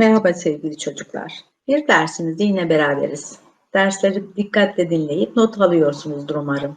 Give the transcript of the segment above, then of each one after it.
Merhaba sevgili çocuklar. Bir dersimizde yine beraberiz. Dersleri dikkatle dinleyip not alıyorsunuzdur umarım.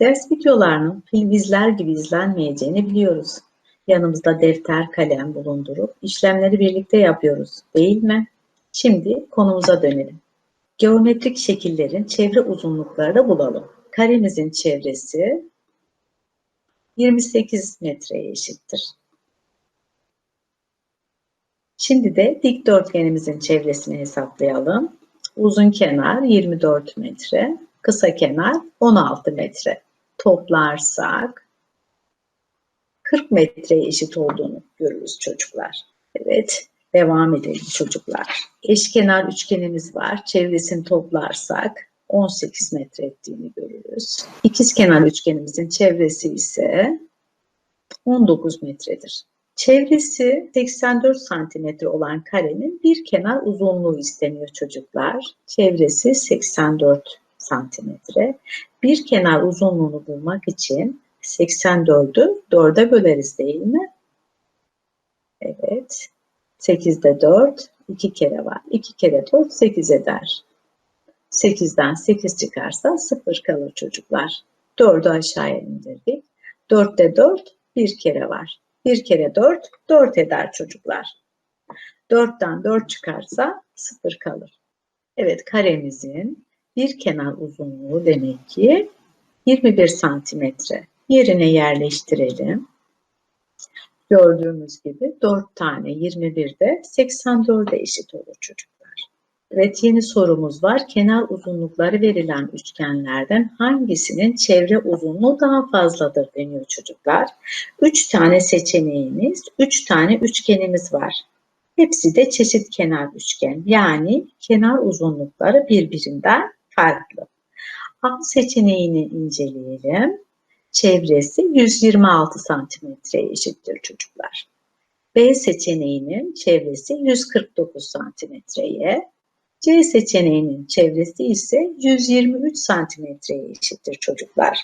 Ders videolarının film izler gibi izlenmeyeceğini biliyoruz. Yanımızda defter, kalem bulundurup işlemleri birlikte yapıyoruz, değil mi? Şimdi konumuza dönelim. Geometrik şekillerin çevre uzunluklarını bulalım. Karemizin çevresi 28 metreye eşittir. Şimdi de dikdörtgenimizin çevresini hesaplayalım. Uzun kenar 24 metre, kısa kenar 16 metre. Toplarsak 40 metreye eşit olduğunu görürüz çocuklar. Evet, devam edelim çocuklar. Eşkenar üçgenimiz var. Çevresini toplarsak 18 metre ettiğini görürüz. İkizkenar üçgenimizin çevresi ise 19 metredir. Çevresi 84 santimetre olan karenin bir kenar uzunluğu isteniyor çocuklar. Çevresi 84 santimetre. Bir kenar uzunluğunu bulmak için 84'ü 4'e böleriz değil mi? Evet. 8'de 4, 2 kere var. 2 kere 4, 8 eder. 8'den 8 çıkarsa 0 kalır çocuklar. 4'ü aşağıya indirdik. 4'te 4, 1 kere var. 1 kere 4, 4 eder çocuklar. 4'ten 4 çıkarsa 0 kalır. Evet karemizin bir kenar uzunluğu demek ki 21 santimetre. Yerine yerleştirelim. Gördüğümüz gibi 4 tane 21 de 84'e eşit olur çocuklar. Evet yeni sorumuz var. Kenar uzunlukları verilen üçgenlerden hangisinin çevre uzunluğu daha fazladır deniyor çocuklar. Üç tane seçeneğimiz, üç tane üçgenimiz var. Hepsi de çeşit kenar üçgen. Yani kenar uzunlukları birbirinden farklı. A seçeneğini inceleyelim. Çevresi 126 santimetreye eşittir çocuklar. B seçeneğinin çevresi 149 santimetreye, C seçeneğinin çevresi ise 123 santimetreye eşittir çocuklar.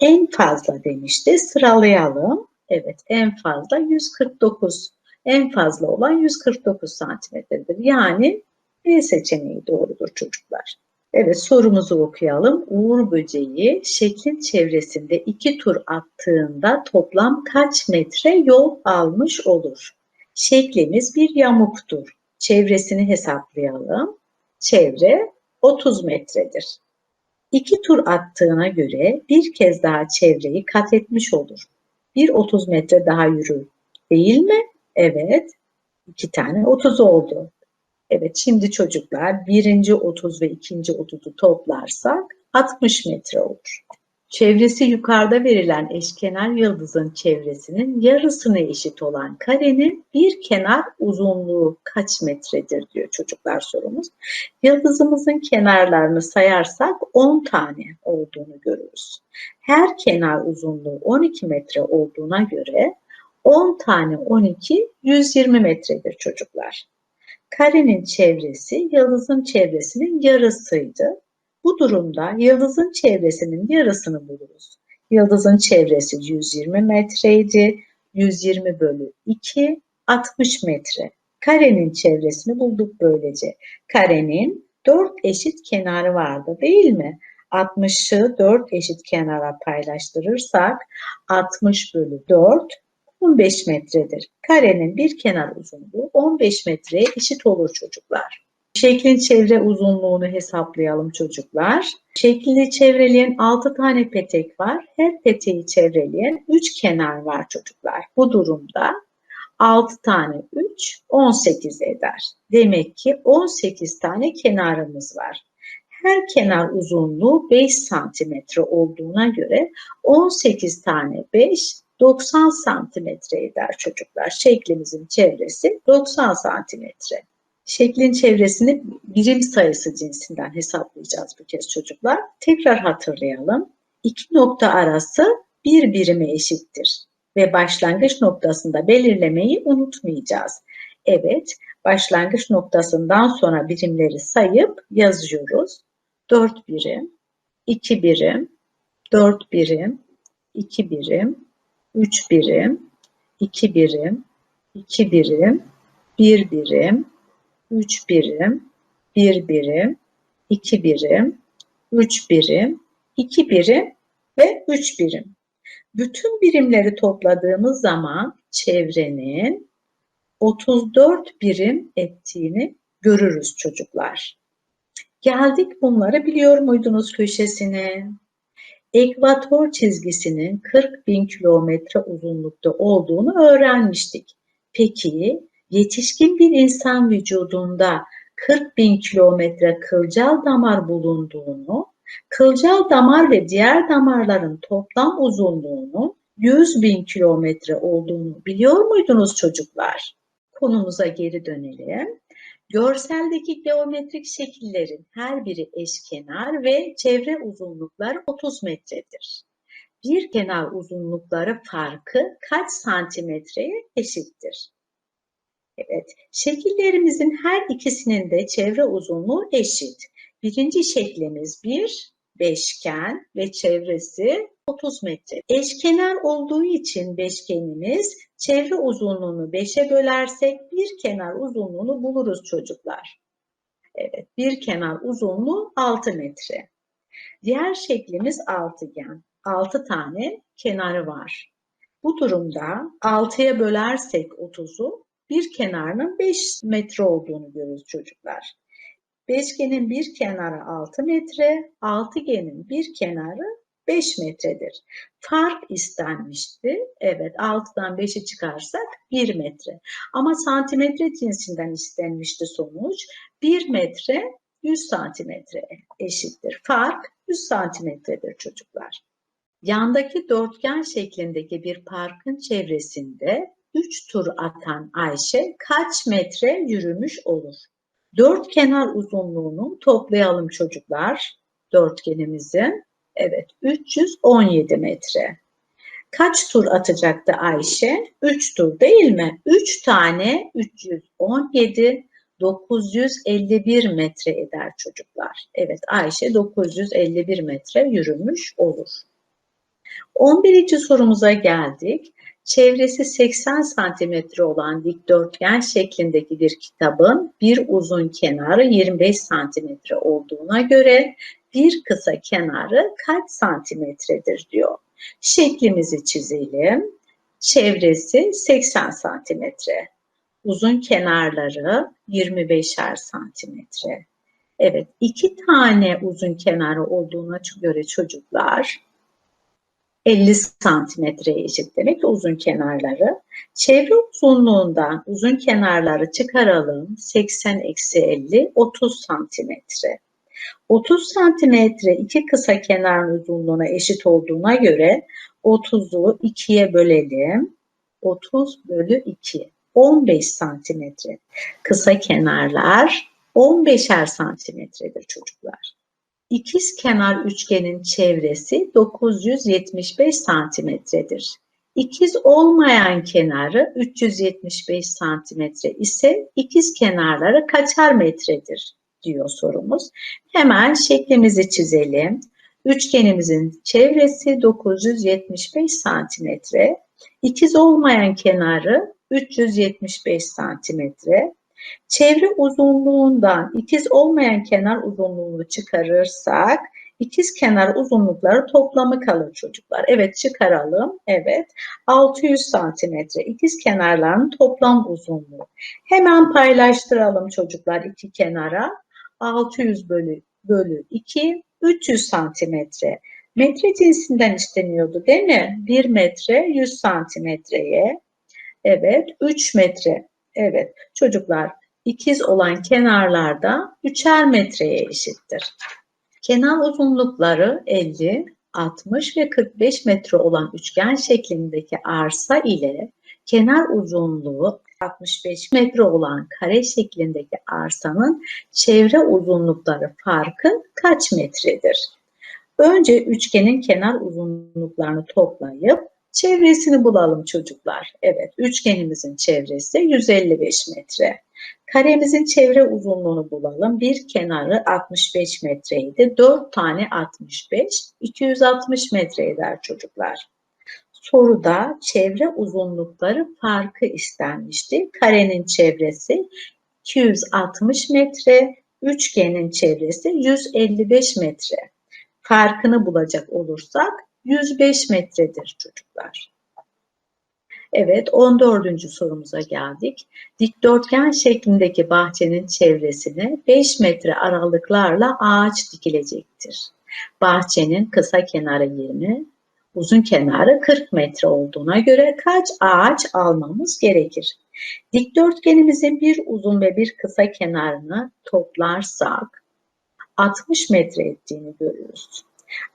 En fazla demişti. Sıralayalım. Evet en fazla 149. En fazla olan 149 santimetredir. Yani B seçeneği doğrudur çocuklar. Evet sorumuzu okuyalım. Uğur böceği şeklin çevresinde iki tur attığında toplam kaç metre yol almış olur? Şeklimiz bir yamuktur. Çevresini hesaplayalım çevre 30 metredir. İki tur attığına göre bir kez daha çevreyi kat etmiş olur. Bir 30 metre daha yürür değil mi? Evet. İki tane 30 oldu. Evet şimdi çocuklar birinci 30 ve ikinci 30'u toplarsak 60 metre olur. Çevresi yukarıda verilen eşkenar yıldızın çevresinin yarısına eşit olan karenin bir kenar uzunluğu kaç metredir diyor çocuklar sorumuz. Yıldızımızın kenarlarını sayarsak 10 tane olduğunu görürüz. Her kenar uzunluğu 12 metre olduğuna göre 10 tane 12 120 metredir çocuklar. Karenin çevresi yıldızın çevresinin yarısıydı. Bu durumda yıldızın çevresinin yarısını buluruz. Yıldızın çevresi 120 metreydi. 120 bölü 2 60 metre. Karenin çevresini bulduk böylece. Karenin 4 eşit kenarı vardı değil mi? 60'ı 4 eşit kenara paylaştırırsak 60 bölü 4 15 metredir. Karenin bir kenar uzunluğu 15 metreye eşit olur çocuklar. Şeklin çevre uzunluğunu hesaplayalım çocuklar. Şekli çevreleyen 6 tane petek var. Her peteği çevreleyen 3 kenar var çocuklar. Bu durumda 6 tane 3 18 eder. Demek ki 18 tane kenarımız var. Her kenar uzunluğu 5 santimetre olduğuna göre 18 tane 5 90 santimetre eder çocuklar. Şeklimizin çevresi 90 santimetre. Şeklin çevresini birim sayısı cinsinden hesaplayacağız bu kez çocuklar. Tekrar hatırlayalım. İki nokta arası bir birime eşittir ve başlangıç noktasında belirlemeyi unutmayacağız. Evet, başlangıç noktasından sonra birimleri sayıp yazıyoruz. 4 birim, 2 birim, 4 birim, 2 birim, 3 birim, 2 birim, 2 birim, 1 birim, 3 birim, 1 birim, 2 birim, 3 birim, 2 birim ve 3 birim. Bütün birimleri topladığımız zaman çevrenin 34 birim ettiğini görürüz çocuklar. Geldik bunları biliyor muydunuz köşesine? Ekvator çizgisinin 40 bin kilometre uzunlukta olduğunu öğrenmiştik. Peki yetişkin bir insan vücudunda 40 bin kilometre kılcal damar bulunduğunu, kılcal damar ve diğer damarların toplam uzunluğunun 100 bin kilometre olduğunu biliyor muydunuz çocuklar? Konumuza geri dönelim. Görseldeki geometrik şekillerin her biri eşkenar ve çevre uzunlukları 30 metredir. Bir kenar uzunlukları farkı kaç santimetreye eşittir? Evet, şekillerimizin her ikisinin de çevre uzunluğu eşit. Birinci şeklimiz bir beşgen ve çevresi 30 metre. Eşkenar olduğu için beşgenimiz çevre uzunluğunu 5'e bölersek bir kenar uzunluğunu buluruz çocuklar. Evet, bir kenar uzunluğu 6 metre. Diğer şeklimiz altıgen. 6 tane kenarı var. Bu durumda 6'ya bölersek 30'u bir kenarının 5 metre olduğunu görürüz çocuklar. Beşgenin bir kenarı 6 metre, altıgenin bir kenarı 5 metredir. Fark istenmişti. Evet 6'dan 5'i çıkarsak 1 metre. Ama santimetre cinsinden istenmişti sonuç. 1 metre 100 santimetre eşittir. Fark 100 santimetredir çocuklar. Yandaki dörtgen şeklindeki bir parkın çevresinde 3 tur atan Ayşe kaç metre yürümüş olur? Dört kenar uzunluğunu toplayalım çocuklar. Dörtgenimizin. Evet 317 metre. Kaç tur atacaktı Ayşe? 3 tur değil mi? 3 tane 317 951 metre eder çocuklar. Evet Ayşe 951 metre yürümüş olur. 11. sorumuza geldik. Çevresi 80 santimetre olan dikdörtgen şeklindeki bir kitabın bir uzun kenarı 25 santimetre olduğuna göre bir kısa kenarı kaç santimetredir diyor. Şeklimizi çizelim. Çevresi 80 santimetre. Uzun kenarları 25'er santimetre. Evet, iki tane uzun kenarı olduğuna göre çocuklar 50 santimetreye eşit demek uzun kenarları. Çevre uzunluğundan uzun kenarları çıkaralım. 80 eksi 50 30 santimetre. 30 santimetre iki kısa kenarın uzunluğuna eşit olduğuna göre 30'u 2'ye bölelim. 30 bölü 2. 15 santimetre. Kısa kenarlar 15'er santimetredir çocuklar. İkiz kenar üçgenin çevresi 975 santimetredir. İkiz olmayan kenarı 375 santimetre ise ikiz kenarları kaçar metredir diyor sorumuz. Hemen şeklimizi çizelim. Üçgenimizin çevresi 975 santimetre. İkiz olmayan kenarı 375 santimetre. Çevre uzunluğundan ikiz olmayan kenar uzunluğunu çıkarırsak ikiz kenar uzunlukları toplamı kalır çocuklar. Evet çıkaralım. Evet 600 santimetre ikiz kenarların toplam uzunluğu. Hemen paylaştıralım çocuklar iki kenara. 600 bölü, bölü 2 300 santimetre. Metre cinsinden isteniyordu değil mi? 1 metre 100 santimetreye. Evet 3 metre Evet çocuklar ikiz olan kenarlarda üçer metreye eşittir. Kenar uzunlukları 50, 60 ve 45 metre olan üçgen şeklindeki arsa ile kenar uzunluğu 65 metre olan kare şeklindeki arsanın çevre uzunlukları farkı kaç metredir? Önce üçgenin kenar uzunluklarını toplayıp Çevresini bulalım çocuklar. Evet, üçgenimizin çevresi 155 metre. Karemizin çevre uzunluğunu bulalım. Bir kenarı 65 metreydi. 4 tane 65, 260 metre eder çocuklar. Soruda çevre uzunlukları farkı istenmişti. Karenin çevresi 260 metre, üçgenin çevresi 155 metre. Farkını bulacak olursak 105 metredir çocuklar. Evet 14. sorumuza geldik. Dikdörtgen şeklindeki bahçenin çevresine 5 metre aralıklarla ağaç dikilecektir. Bahçenin kısa kenarı 20, uzun kenarı 40 metre olduğuna göre kaç ağaç almamız gerekir? Dikdörtgenimizin bir uzun ve bir kısa kenarını toplarsak 60 metre ettiğini görüyoruz.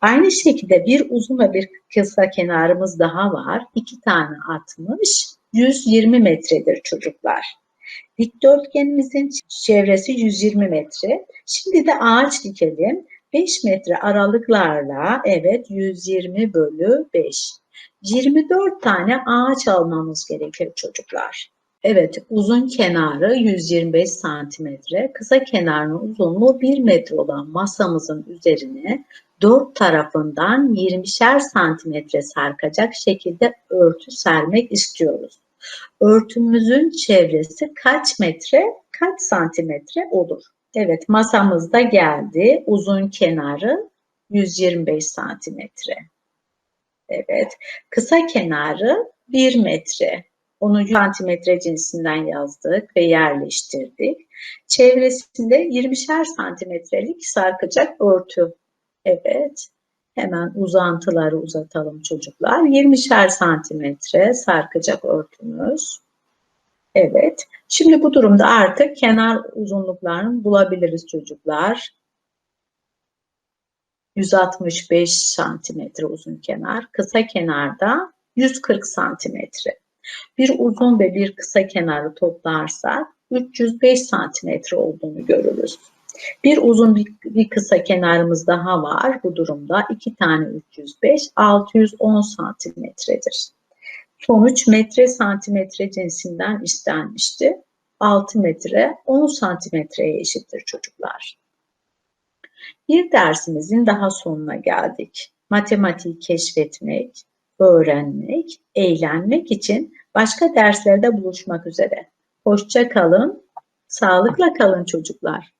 Aynı şekilde bir uzun ve bir kısa kenarımız daha var. İki tane 60, 120 metredir çocuklar. Dikdörtgenimizin çevresi 120 metre. Şimdi de ağaç dikelim. 5 metre aralıklarla evet 120 bölü 5. 24 tane ağaç almamız gerekir çocuklar. Evet uzun kenarı 125 santimetre, kısa kenarının uzunluğu 1 metre olan masamızın üzerine dört tarafından 20'şer santimetre sarkacak şekilde örtü sermek istiyoruz. Örtümüzün çevresi kaç metre, kaç santimetre olur? Evet masamızda geldi. Uzun kenarı 125 santimetre. Evet. Kısa kenarı 1 metre. Onu santimetre cinsinden yazdık ve yerleştirdik. Çevresinde 20'şer santimetrelik sarkacak örtü. Evet. Hemen uzantıları uzatalım çocuklar. 20'şer santimetre sarkacak örtümüz. Evet. Şimdi bu durumda artık kenar uzunluklarını bulabiliriz çocuklar. 165 santimetre uzun kenar. Kısa kenarda 140 santimetre. Bir uzun ve bir kısa kenarı toplarsak 305 santimetre olduğunu görürüz. Bir uzun bir, kısa kenarımız daha var bu durumda. iki tane 305 610 santimetredir. Sonuç metre santimetre cinsinden istenmişti. 6 metre 10 santimetreye eşittir çocuklar. Bir dersimizin daha sonuna geldik. Matematiği keşfetmek, öğrenmek, eğlenmek için başka derslerde buluşmak üzere. Hoşça kalın, sağlıkla kalın çocuklar.